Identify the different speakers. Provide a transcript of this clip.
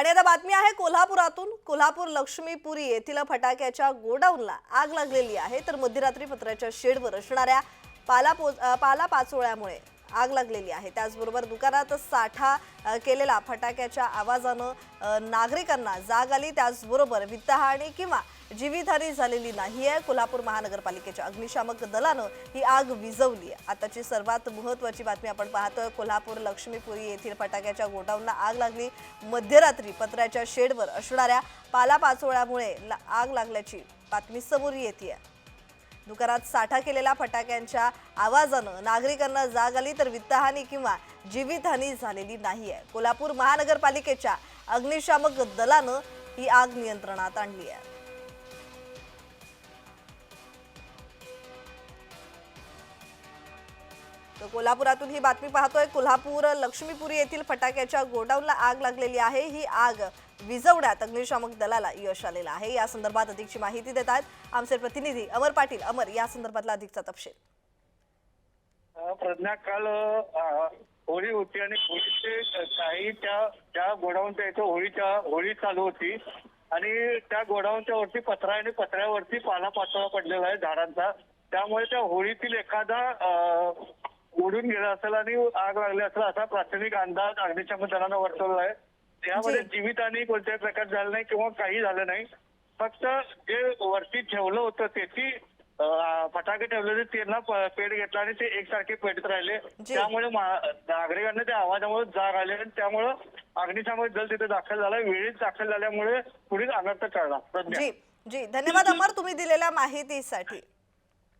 Speaker 1: आणि आता बातमी आहे कोल्हापुरातून. कोल्हापूर लक्ष्मीपुरी येथील फटाक्याच्या गोडाऊनला आग लागलेली आहे. तर मध्यरात्री पत्र्याच्या शेडवर असणाऱ्या पाला पो पाला पाचोळ्यामुळे आग लागलेली आहे. त्याचबरोबर दुकानात साठा केलेला फटाक्याच्या आवाजानं नागरिकांना जाग आली. त्याचबरोबर वित्तहानी किंवा जीवितहानी झालेली नाही आहे. कोल्हापूर महानगरपालिकेच्या अग्निशामक दलानं ही आग विझवली आहे. आताची सर्वात महत्त्वाची बातमी आपण पाहतोय. कोल्हापूर लक्ष्मीपुरी येथील फटाक्याच्या गोडाऊनला आग लागली. मध्यरात्री पत्र्याच्या शेडवर असणाऱ्या पालापाचोळ्यामुळे ला- आग लागल्याची बातमी समोर येते दुकानात साठा केलेल्या फटाक्यांच्या आवाजानं नागरिकांना जाग आली तर वित्तहानी किंवा जीवितहानी झालेली नाही आहे कोल्हापूर महानगरपालिकेच्या अग्निशामक दलानं ही आग नियंत्रणात आणली आहे. तर कोल्हापुरातून ही बातमी पाहतोय. कोल्हापूर लक्ष्मीपुरी येथील फटाक्याच्या गोडाऊनला आग लागलेली आहे. ही आग विजवण्यात अग्निशामक दलाला यश आलेलं आहे. या संदर्भात अधिकची माहिती देत आहेत आमचे प्रतिनिधी अमर पाटील. अमर या संदर्भातला अधिकचा तपशील.
Speaker 2: प्रज्ञा काल होळी होती आणि होळीचे काही त्या त्या गोडाऊनच्या इथं होळीच्या होळी चालू होती. आणि त्या गोडाऊनच्या वरती पत्रा आणि पत्र्यावरती पाला पाचोळा पडलेला आहे झाडांचा. त्यामुळे त्या होळीतील एखादा उडून गेला असेल आणि आग लागली असेल असा प्राथमिक अंदाज अग्निशमन दलानं वर्तवला आहे. त्यामध्ये
Speaker 1: जी.
Speaker 2: जीवित आणि कोणत्याही प्रकार झाला नाही किंवा काही झालं नाही. फक्त जे वरती ठेवलं होतं त्याची फटाके ठेवले होते त्यांना पेट घेतला आणि ते एकसारखे पेटत राहिले. त्यामुळे नागरिकांना त्या आवाजामुळे जाग आले आणि त्यामुळे अग्निशामक दल तिथे दाखल झाला. वेळीच दाखल झाल्यामुळे पुढील अनर्थ टळला. प्रज्ञा
Speaker 1: जी जी. धन्यवाद अमर तुम्ही दिलेल्या माहितीसाठी.